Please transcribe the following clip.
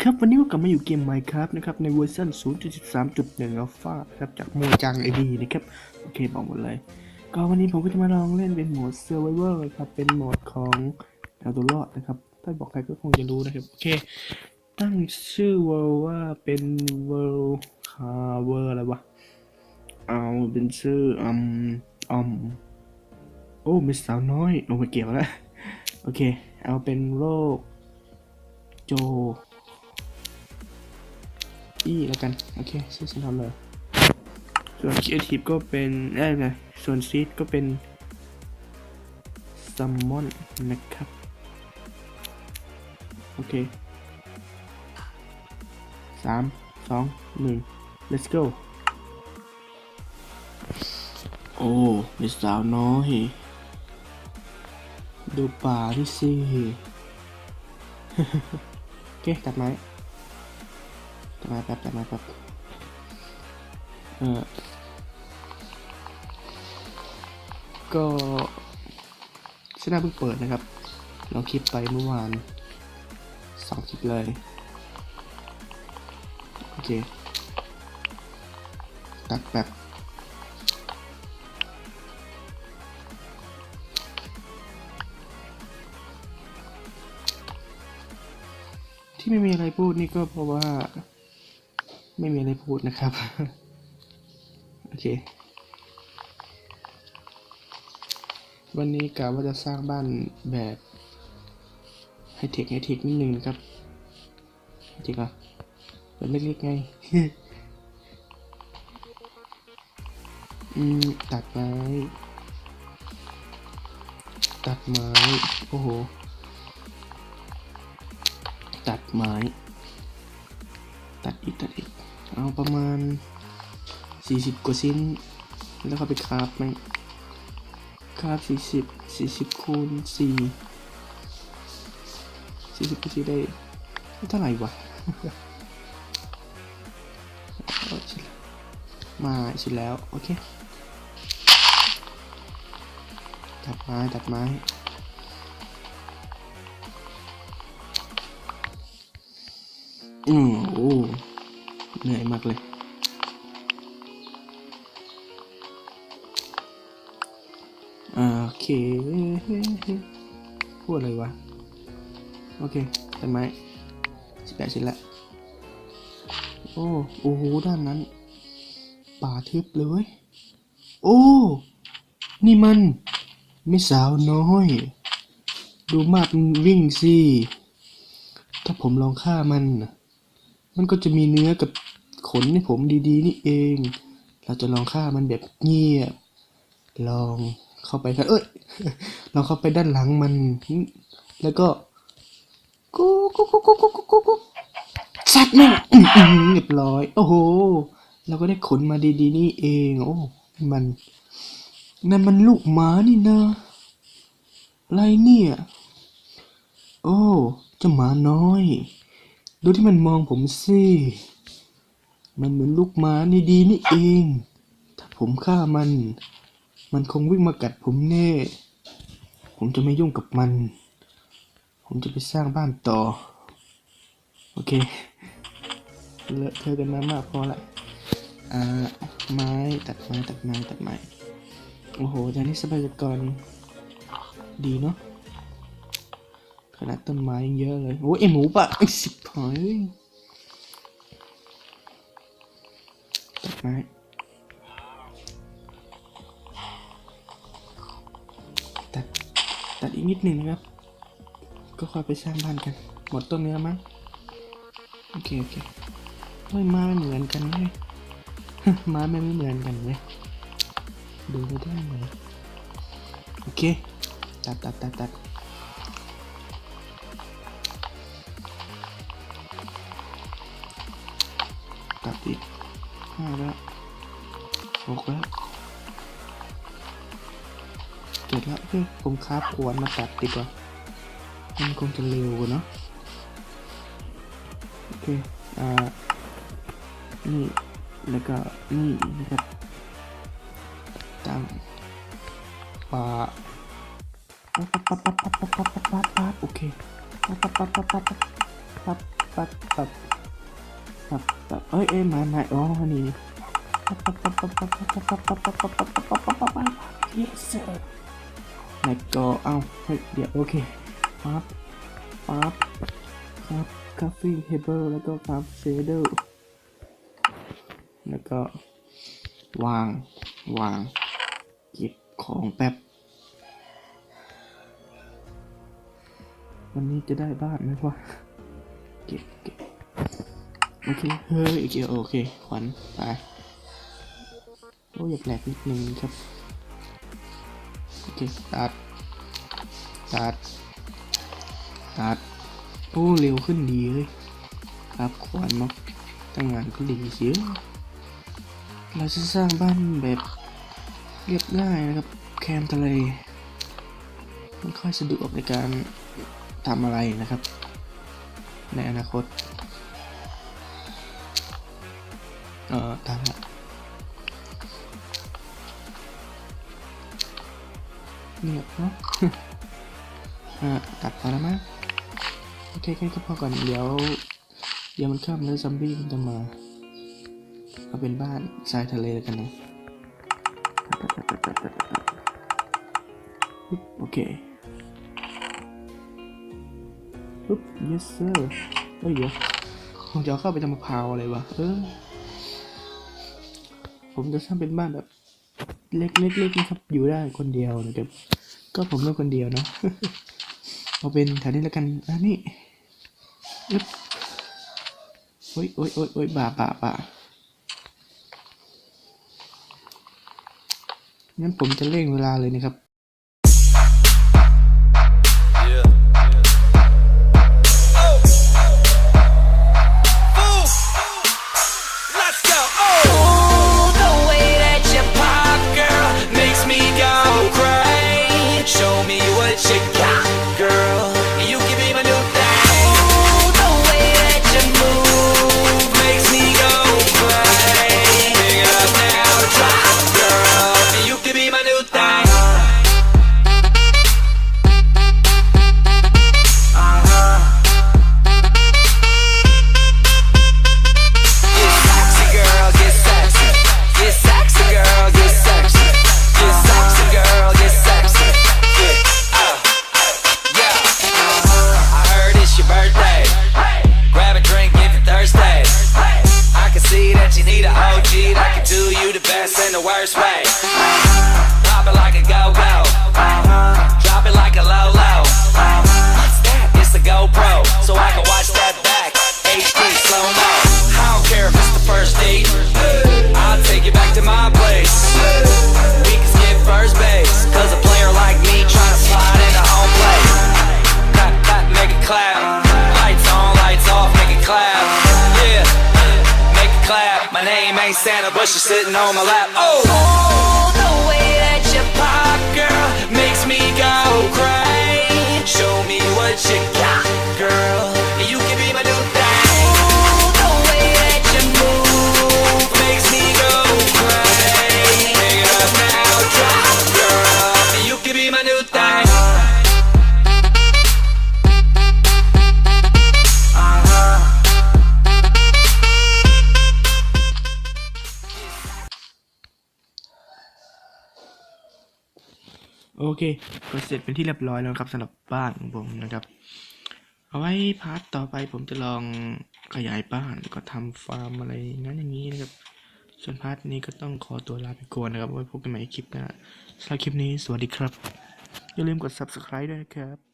ครับวันนี้ก็กลับมาอยู่เกม Minecraft นะครับ ในเวอร์ชัน0.13.1 Alpha ครับ จากโมจังไอดีนะครับ โอเค บอกหมดเลย ก็วันนี้ผมก็จะมาลองเล่นเป็นโหมด Survivor ครับ เป็นโหมดของเอาตัวรอดนะครับ ถ้าบอกใครก็คงจะรู้นะครับ โอเค ตั้งชื่อ world ว่าเป็น world cover อะไรวะ เอาเป็นชื่ออืมอืมโอ้มีสาวน้อยโอ้ไม่เกี่ยวแล้ว โอเค เอาเป็นโรคโจ อีแล้วกัน โอเคชื่อฉันทำเลยส่วนครีเอทีฟก็เป็นเอ้ยไงส่วนซีดก็เป็นซัมมอนนะครับ โอเคสามสองหนึ่ง let's go โอ้มีสาวน้อยดูป่าที่สิ โอเคตัดไม้ ตัดไม้แป๊บตัดไม้แป๊บเออก็ชนะเพิ่งเปิดนะครับ เราคลิปไปเมื่อวานสองคลิปเลย โอเค ตัดแบบที่ไม่มีอะไรพูดนี่ก็เพราะว่า ไม่มีอะไรพูดนะครับ โอเค วันนี้กะว่าจะสร้างบ้านแบบไฮเทคไฮเทคนิดนึงนะครับจริงเหรอแบบเล็กๆไงอืมตัดไม้ตัดไม้ โอ้โห ตัดไม้ ตัดอีกตัดอีก เอาประมาณ 40 กว่าชิ้น แล้วก็ไปคราฟไหมคราฟ40 40คูณ4 40คูณ4ได้ได้เท่าไหร่วะเอาชิ้นละมาชิ้นแล้ว โอเคตัดไม้ตัดไม้อืมโอ้ เหนื่อยมากเลย โอเค พูดอะไรวะ โอเคต้นไม้สิบแปดชิ้นละ โอ้ โอ้โห ด้านนั้น ป่าทึบเลย โอ้ นี่มัน ไม่สาวน้อย ดูมากมันวิ่งสิ ถ้าผมลองฆ่ามันนะมันก็จะมีเนื้อกับ ขนให้ผมดีๆ นี่เอง เราจะลองฆ่ามันแบบเงียบ ลองเข้าไปกันเอ้ยเราเข้าไปด้านหลังมัน แล้วก็กูกูกูกูกูกูกูกูสัตว์แม่งอื้อหือเรียบร้อย โอ้โห เราก็ได้ขนมาดีๆ นี่เอง โอ้ มัน นั่นมันลูกหมานี่นะอะไรเนี่ย โอ้เจ้าหมาน้อย ดูที่มันมองผมสิ มันเหมือนลูกหมานี่ดีนี่เอง ถ้าผมฆ่ามัน มันคงวิ่งมากัดผมแน่ ผมจะไม่ยุ่งกับมัน ผมจะไปสร้างบ้านต่อ โอเคเลอะเทอะกันมามากพอละอ่าไม้ตัดไม้ตัดไม้ตัดไม้ โอ้โหจานนี้ทรัพยากรดีเนาะขนาดต้นไม้ยังเยอะเลย โอ้ยไอหมูปะไอสิบหาย ไม้ตัดตัดอีกนิดหนึ่งนะครับ ก็ค่อยไปสร้างบ้านกัน หมดต้นเนื้อมั้งโอเคโอเคเฮ้ยม้ไม่เหมือนกันเลยไม้ไม่ไม่เหมือนกันเลยดูไม่ได้เลยโอเค ตัดตัดตัดตัดตัดอีก ห้าแล้วหกแล้วเจ็ดแล้วเฮ้ยผมคาบขวานมาตัดดีกว่า มันคงจะเร็วกว่าเนอะโอเค อ่า นี่ แล้วก็นี่นะครับตั้งปาปั๊บปั๊บปั๊บปั๊บปั๊บปั๊บปั๊บปั๊บปั๊บโอเคปั๊บปั๊บปั๊บปั๊บปั๊บปั๊บปั๊บปั๊บ ตับตับเอ้ยเอ้ยมามาอ๋อนี่เยสเซอร์นายก็เอาเฮ้ยเดี๋ยวโอเคปั๊บปั๊บครับคาเฟ่เฮเบิลแล้วก็ครับเชเดอร์แล้วก็ วาง วาง เก็บของแป๊บ วันนี้จะได้บ้านไหมวะเก็บเก็บ โอเค เฮ้ยโอเคโอเคขวัญไปโอ้ยอยากแหลกนิดนึงครับ โอเค ตัด ตัด ตัด โอ้ เร็วขึ้นดีเลยครับขวัญเนาะตั้งงานก็ดีเสียเราจะสร้างบ้านแบบเรียบง่ายนะครับ แคมทะเลไม่ค่อยสะดวกในการทำอะไรนะครับ ในอนาคต เออตามละเงียเนาะอ่าตัดพอแล้วมั้งโอเคแค่ก็พอก่อนเดี๋ยวเดี๋ยวมันค่ำแล้วซอมบี้มันจะมาเอาเป็นบ้านทรายทะเลแล้วกันนะปึ๊บโอเคปึ๊บ yes sir เฮ้ยเดี๋ยวผมจะเข้าไปทำมะพร้าวอะไรวะ เออ ผมจะสร้างเป็นบ้านแบบ เล็กๆๆนะครับ อยู่ได้คนเดียวนะครับ ก็ผมเลือกคนเดียวเนาะเอาเป็นแถวนี้แล้วกันอันนี้โอ้ยโอ้ยโอ้ยโอ้ยบาบาบางั้นผมจะเร่งเวลาเลยนะครับ best in the worst way. Pop it like a go-go. Drop it like a. What's that? It's the GoPro, so I can watch that back. HD slow-mo. I don't care if it's the first date. Santa, but you're sitting on my lap. Oh, the way that you pop, girl, makes me go crazy. Show me what you เคก็เสร็จเป็นที่เรียบร้อยแล้วครับสำหรับบ้านของผมนะครับเอาไว้พาร์ทต่อไปผมจะลองขยายบ้านก็ทำฟาร์มอะไรนั้นอย่างนี้นะครับ ส่วนพาร์ทนี้ก็ต้องขอตัวลาไปก่อนนะครับไว้พบกันใหม่คลิปหน้าสำหรับคลิปนี้สวัสดีครับ อย่าลืมกด subscribe ด้วยนะครับ